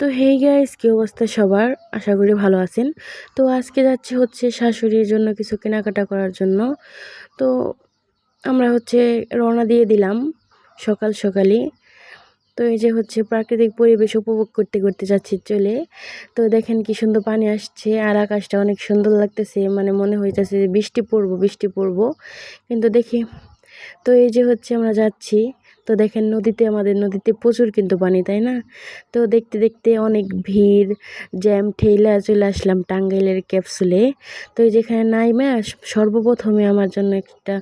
তো hey guys কী অবস্থা সবার? আশা করি ভালো আছেন। তো আজকে যাচ্ছি হচ্ছে শাশুড়ির জন্য কিছু কেনাকাটা করার জন্য। তো আমরা হচ্ছে রওনা দিয়ে দিলাম সকাল সকালই। তো এই যে হচ্ছে প্রাকৃতিক পরিবেশ উপভোগ করতে করতে যাচ্ছি চলে। তো দেখেন কি সুন্দর পানি আসছে আর আকাশটা অনেক সুন্দর লাগতেছে। মানে মনে হইতেছে যে বৃষ্টি পড়ব বৃষ্টি পড়ব। কিন্তু দেখি, তো এই যে হচ্ছে আমরা যাচ্ছি। তো দেখেন নদীতে, আমাদের নদীতে প্রচুর কিন্তু পানি, তাই না? তো দেখতে দেখতে অনেক ভিড়, জ্যাম ঠেলে চলে আসলাম টাঙ্গাইলের ক্যাপসুলে। তো যেখানে নাইমে সর্বপ্রথমে আমার জন্য একটা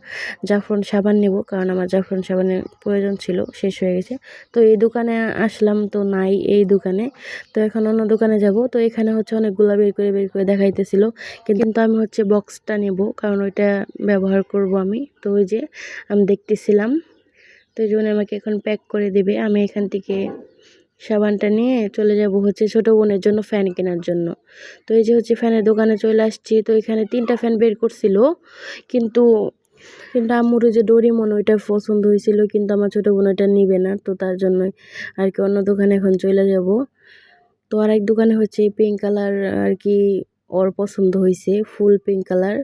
জাফরান সাবান নেব, কারণ আমার জাফরান সাবানের প্রয়োজন ছিল, শেষ হয়ে গেছে। তো এই দোকানে আসলাম তো নাই এই দোকানে। তো এখন অন্য দোকানে যাব। তো এখানে হচ্ছে অনেকগুলো বের করে বের করে দেখাইতেছিল। কিন্তু আমি হচ্ছে বক্সটা নেব, কারণ ওইটা ব্যবহার করব আমি। তো ওই যে আমি দেখতেছিলাম। তো জন্য আমাকে এখন প্যাক করে দেবে। আমি এখান থেকে সাবানটা নিয়ে চলে যাব হচ্ছে ছোটো বোনের জন্য ফ্যান কেনার জন্য। তো এই যে হচ্ছে ফ্যানের দোকানে চলে আসছি। তো এখানে তিনটা ফ্যান বের করছিল। কিন্তু কিন্তু আম্মুর যে ডোরিমন ওইটা পছন্দ হয়েছিল। কিন্তু আমার ছোটো বোন ওইটা নিবে না। তো তার জন্যই আর কি অন্য দোকানে এখন চলে যাব। তো আর এক দোকানে হচ্ছে পিঙ্ক কালার আর কি ওর পছন্দ হয়েছে। ফুল পিঙ্ক কালার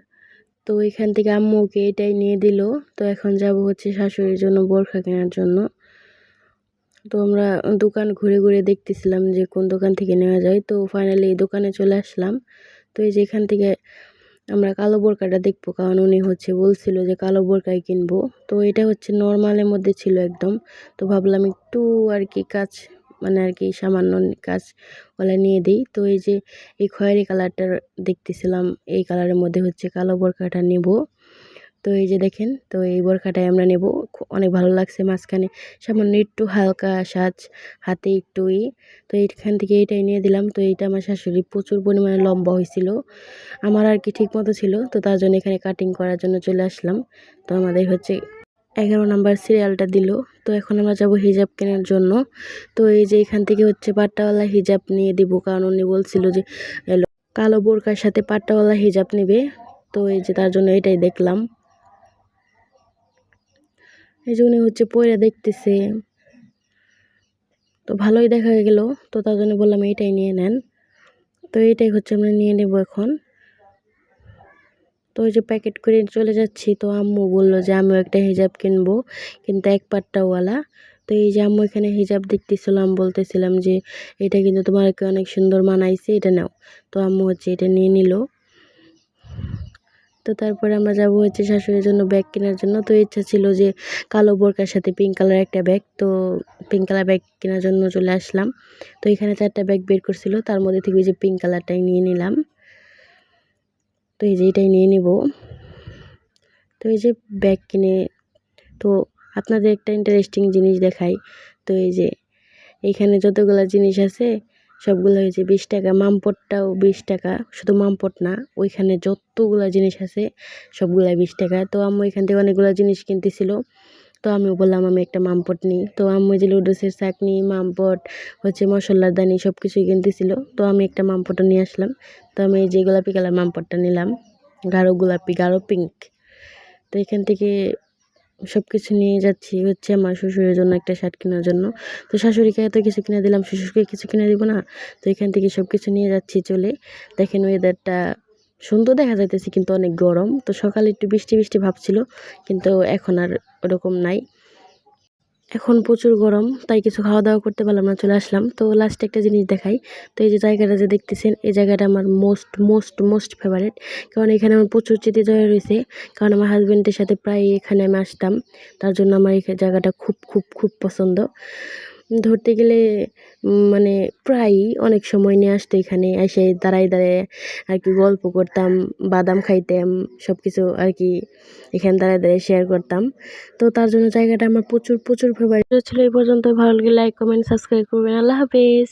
তো এখান থেকে আম্মু ওকে এটাই নিয়ে দিল। তো এখন যাব হচ্ছে শাশুড়ির জন্য বোরখা কেনার জন্য। তো আমরা দোকান ঘুরে ঘুরে দেখতেছিলাম যে কোন দোকান থেকে নেওয়া যায়। তো ফাইনালি এই দোকানে চলে আসলাম। তো এই যে এখান থেকে আমরা কালো বোরকাটা দেখব। কারণ উনি হচ্ছে বলছিল যে কালো বোরকাই কিনবো। তো এটা হচ্ছে নর্মালের মধ্যে ছিল একদম। তো ভাবলাম একটু আর কি কাজ মানে আর কি সামান্য কাজ ওলা নিয়ে দিই। তো এই যে এই খয়েরি কালারটা দেখতেছিলাম, এই কালারের মধ্যে হচ্ছে কালো বোরকাটা নেব। তো এই যে দেখেন, তো এই বোরখাটাই আমরা নেব। অনেক ভালো লাগছে মাঝখানে। সামান্য একটু হালকা সাজ, হাতে একটু ই। তো এইখান থেকে এইটাই নিয়ে দিলাম। তো এইটা আমার শাশুড়ি প্রচুর পরিমাণে লম্বা হয়েছিল আমার আর কি ঠিক মতো ছিল। তো তার জন্য এখানে কাটিং করার জন্য চলে আসলাম। তো আমাদের হচ্ছে এগারো নাম্বার সিরিয়ালটা দিল। তো এখন আমরা যাব হিজাব কেনার জন্য। তো এই যে এখান থেকে হচ্ছে পাট্টাওয়ালা হিজাব নিয়ে দিব। কারণ উনি বলছিল যে কালো বোরকার সাথে পাট্টাওয়ালা হিজাব নেবে। তো এই যে তার জন্য এটাই দেখলাম। এই যে উনি হচ্ছে পয়রা দেখতেছে। তো ভালোই দেখা গেল। তো তার জন্য বললাম এইটাই নিয়ে নেন। তো এইটাই হচ্ছে আমরা নিয়ে নেব এখন। তো ওই যে প্যাকেট করে চলে যাচ্ছি। তো আম্মু বলল যে, আমিও একটা হিজাব কিনবো। কিন্তু এক পাট্টাওয়ালা তো এই যে আম্মু এখানে হিজাব দেখতেছিলাম, বলতেছিলাম যে, এটা কিন্তু তোমাকে অনেক সুন্দর মানাইছে, এটা নাও। তো আম্মু হচ্ছে এটা নিয়ে নিল। তো তারপরে আমরা যাব হচ্ছে শাশুড়ির জন্য ব্যাগ কেনার জন্য। তো ইচ্ছা ছিল যে, কালো বোরকার সাথে পিঙ্ক কালার একটা ব্যাগ তো পিঙ্ক কালার ব্যাগ কেনার জন্য চলে আসলাম। তো এখানে চারটা ব্যাগ বের করছিল। তার মধ্যে থেকে যে পিঙ্ক কালারটাই নিয়ে নিলাম। তো এই যে এটাই নিয়ে নিব। তো এই যে ব্যাগ কিনে, তো আপনাদের একটা ইন্টারেস্টিং জিনিস দেখাই। তো এই যে এইখানে যতগুলো জিনিস আছে, সবগুলো হয়েছে বিশ টাকা, মামপটটাও বিশ টাকা, শুধু মামপট না, ওইখানে যতগুলো জিনিস আছে, সবগুলাই বিশ টাকা। তো আমি ওইখান থেকে অনেকগুলো জিনিস কিনতেছিল। তো আমিও বললাম, আমি একটা মামপট নিই। তো আম্মু যে লুডুসের চাকনি মামপট, হচ্ছে মশলার দানি সব কিছুই কিনতেছিল। তো আমি একটা মামপটও নিয়ে আসলাম। তো আমি এই যে গোলাপি কালার মামপটটা নিলাম। গাঢ় গোলাপি, গাঢ় পিঙ্ক তো এখান থেকে সব কিছু নিয়ে যাচ্ছি হচ্ছে আমার শ্বশুরের জন্য একটা শার্ট কেনার জন্য। তো শাশুড়িকে এত কিছু কিনে দিলাম, শ্বশুরকে কিছু কিনে দিব না। তো এখান থেকে সব কিছু নিয়ে যাচ্ছি চলে। দেখেন ওয়েদারটা সুন্দর দেখা যাইতেছে কিন্তু অনেক গরম। তো সকালে একটু বৃষ্টি বৃষ্টি ভাবছিল কিন্তু এখন আর ওরকম নাই। এখন প্রচুর গরম, তাই কিছু খাওয়া দাওয়া করতে পারলাম না, চলে আসলাম। তো লাস্টে একটা জিনিস দেখাই। তো এই যে জায়গাটা যে দেখতেছেন, এই জায়গাটা আমার মোস্ট মোস্ট মোস্ট ফেভারেট কারণ এখানে আমার প্রচুর স্মৃতি জয় রয়েছে। কারণ আমার হাজব্যান্ডের সাথে প্রায় এখানে আমি আসতাম। তার জন্য আমার এই জায়গাটা খুব খুব খুব পছন্দ। ধরতে গেলে মানে প্রায়ই অনেক সময় নিয়ে আসতো এখানে। এসে দাঁড়ায় দাঁড়ায় আর কি গল্প করতাম, বাদাম খাইতাম সব কিছু আর কি এখানে দাঁড়ায় দাঁড়িয়ে শেয়ার করতাম। তো তার জন্য জায়গাটা আমার প্রচুর প্রচুর ফেভারিট ছিল এই পর্যন্ত ভালো লাগে লাইক কমেন্ট সাবস্ক্রাইব করবেন। আল্লাহ হাফেজ।